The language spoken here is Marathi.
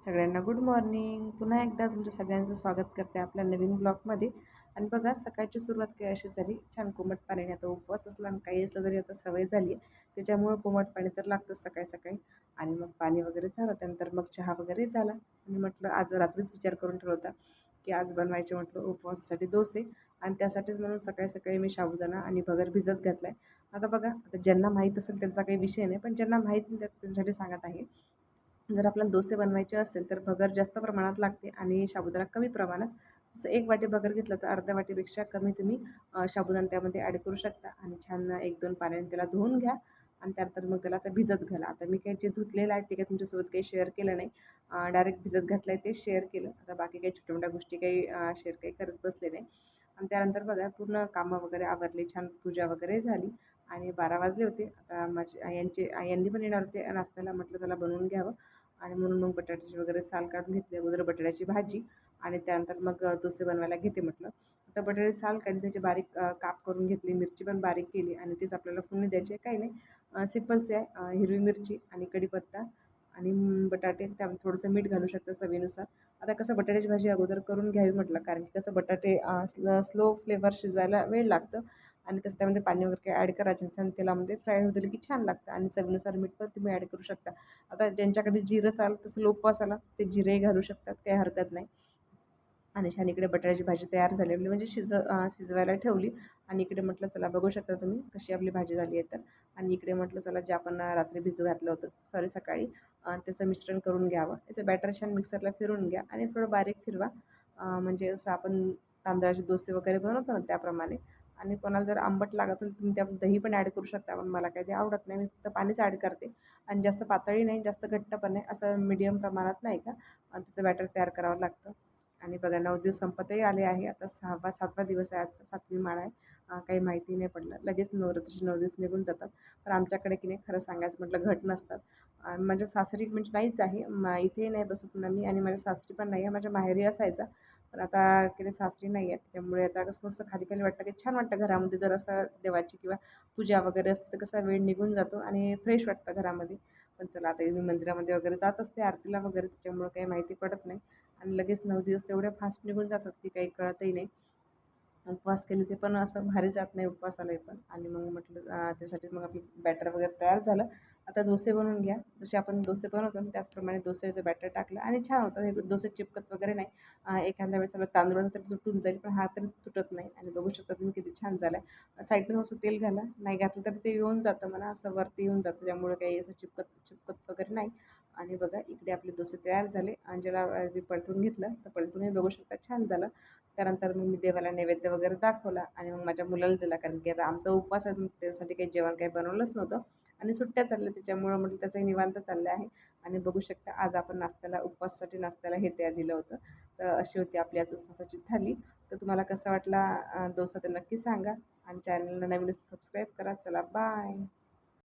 सगळ्यांना गुड मॉर्निंग. पुन्हा एकदा तुमच्या सगळ्यांचं स्वागत करते आपल्या नवीन ब्लॉगमध्ये. आणि बघा सकाळची सुरुवात काही अशी झाली? छान कोमट पाण्याने आता उपवास असला आणि काही असलं तरी आता सवय झाली आहे. त्याच्यामुळं कोमट पाणी तर लागतं सकाळी सकाळी. आणि मग पाणी वगैरे झालं त्यानंतर मग चहा वगैरे झाला. आणि म्हटलं आज रात्रीच विचार करून ठरवता की आज बनवायचे म्हटलं उपवासासाठी डोसे. आणि त्यासाठीच म्हणून सकाळी सकाळी मी साबुदाणा आणि भगर भिजत घातला आहे आता बघा आता ज्यांना माहीत असेल त्यांचा काही विषय नाही पण ज्यांना माहीत नाही त्यांच्यासाठी सांगत आहे. जर आपल्याला डोसे बनवायचे असेल तर भगर जास्त प्रमाणात लागते आणि साबुदाणा कमी प्रमाणात. जसं एक वाटी भगर घेतलं तर अर्ध्या वाटीपेक्षा कमी तुम्ही साबुदाणा त्यामध्ये ॲड करू शकता. आणि छान एक दोन पाण्याने त्याला धुवून घ्या आणि त्यानंतर मग त्याला आता भिजत घाला. आता मी काही जे धुतलेलं आहे ते काही तुमच्यासोबत काही शेअर केलं नाही. डायरेक्ट भिजत घातलं आहे ते शेअर केलं. आता बाकी काही छोट्या मोठ्या गोष्टी काही शेअर काही करत बसले नाही. आणि त्यानंतर बघा पूर्ण कामं वगैरे आवरली. छान पूजा वगैरे झाली आणि बारा वाजले होते. आता माझे यांचे यांनी पण येणार होते. नाश्त्याला म्हटलं चला बनवून घ्यावं. आणि म्हणून मग बटाट्याची वगैरे साल काढून घेतली अगोदर बटाट्याची भाजी आणि त्यानंतर मग डोसे बनवायला घेते म्हटलं. आता बटाटे साल काढून त्याची बारीक काप करून घेतली मिरची पण बारीक केली आणि तीच आपल्याला फोडणी द्यायची आहे. काही नाही सिम्पल्स आहे. हिरवी मिरची आणि कढीपत्ता आणि बटाटे त्या थोडंसं मीठ घालू शकता चवीनुसार. आता कसं बटाट्याची भाजी अगोदर करून घ्यावी म्हटलं कारण की कसं बटाटे स्लो फ्लेवर शिजवायला वेळ लागतं. आणि कसं त्यामध्ये पाणी वगैरे ॲड करायचं छान तेलामध्ये फ्राय होऊ दिलं की छान लागतं. आणि चवीनुसार मीठ पण तुम्ही ॲड करू शकता. आता ज्यांच्याकडे जिरं चाल तसं लोपवासाला ते जिरेही घालू शकतात. काही हरकत नाही. आणि छान इकडे बटाट्याची भाजी तयार झालेली म्हणजे शिज शिजवायला ठेवली. आणि इकडे म्हटलं चला बघू शकता तुम्ही कशी आपली भाजी झाली आहे तर. आणि इकडे म्हटलं चला जे आपण रात्री भिजू घातलं होतं सॉरी सकाळी त्याचं मिश्रण करून घ्यावं. त्याचं बॅटर छान मिक्सरला फिरून घ्या आणि थोडं बारीक फिरवा. म्हणजे असं आपण तांदळाचे डोसे वगैरे बनवतो ना त्याप्रमाणे. आणि कोणाला जर आंबट लागत असेल तुम्ही त्यात दही पण ॲड करू शकता. पण मला काही ते आवडत नाही. मी फक्त पाणीच ॲड करते. आणि जास्त पातळी नाही जास्त घट्ट पण नाही असं मीडियम प्रमाणात नाही का? त्याचं बॅटर तयार करावं लागतं. आणि बघा नऊ दिवस संपतही आले आहे. आता सहावा सातवा दिवस आहे. आजचा सातवी माळ आहे. काही माहिती नाही पडलं. लगेच नवरात्रीचे नऊ दिवस निघून जातात. पण आमच्याकडे की नाही खरं सांगायचं म्हटलं घट नसतात. माझ्या सासरी म्हणजे नाहीच आहे. इथेही नाही बसत ना मी आणि माझ्या सासरी पण नाही आहे. माझ्या माहेरी असायचा. पण आता की सासरी नाही आहे त्याच्यामुळे आता कसं थोडंसं खाली खाली वाटतं की छान वाटतं घरामध्ये. जर असं देवाची किंवा पूजा वगैरे असते तर कसा वेळ निघून जातो आणि फ्रेश वाटतं घरामध्ये. पण चला आता मी मंदिरामध्ये वगैरे जात असते आरतीला वगैरे त्याच्यामुळं काही माहिती पडत नाही. आणि लगेच नऊ दिवस तेवढे फास्ट निघून जातात की काही कळतही नाही. उपवास केले ते पण असं भारी जात नाही उपवासालाही पण. आणि मग म्हटलं त्यासाठी मग आपलं बॅटर वगैरे तयार झालं. आता डोसे बनवून घ्या. जसे आपण डोसे बनवतो ना त्याचप्रमाणे डोसेचं बॅटर टाकलं आणि छान होतं. हे डोसे चिपकत वगैरे नाही. एखाद्या वेळेस चला तांदूळ तरी तुटून जाईल पण हा तरी तुटत नाही आणि बघू शकता तुम्ही किती छान झालं आहे साईडनं थोडंसं तेल घाला. नाही घातलं तर ते येऊन जातं म्हणा असं वरती येऊन जातं. त्यामुळे काही असं चिपकत चिपकत वगैरे नाही. आणि बघा इकडे आपले दोसे तयार झाले. आणि ज्याला मी पलटून घेतलं. तर पलटूनही बघू शकता छान झालं. त्यानंतर मग मी देवाला नैवेद्य वगैरे दाखवला आणि मग माझ्या मुलाला दिला. कारण की आता आमचा उपवास आहे त्यासाठी काही जेवण काही बनवलंच नव्हतं. आणि सुट्ट्या चालल्या त्याच्यामुळं म्हटलं त्याचंही निवांत चाललं आहे. आणि बघू शकता आज आपण नाश्त्याला उपवासासाठी नाश्त्याला हे तयार दिलं होतं. तर अशी होती आपली आज उपवासाची थाली. तर तुम्हाला कसं वाटला डोसा तर नक्की सांगा. आणि चॅनलला नवीन सबस्क्राईब करा. चला बाय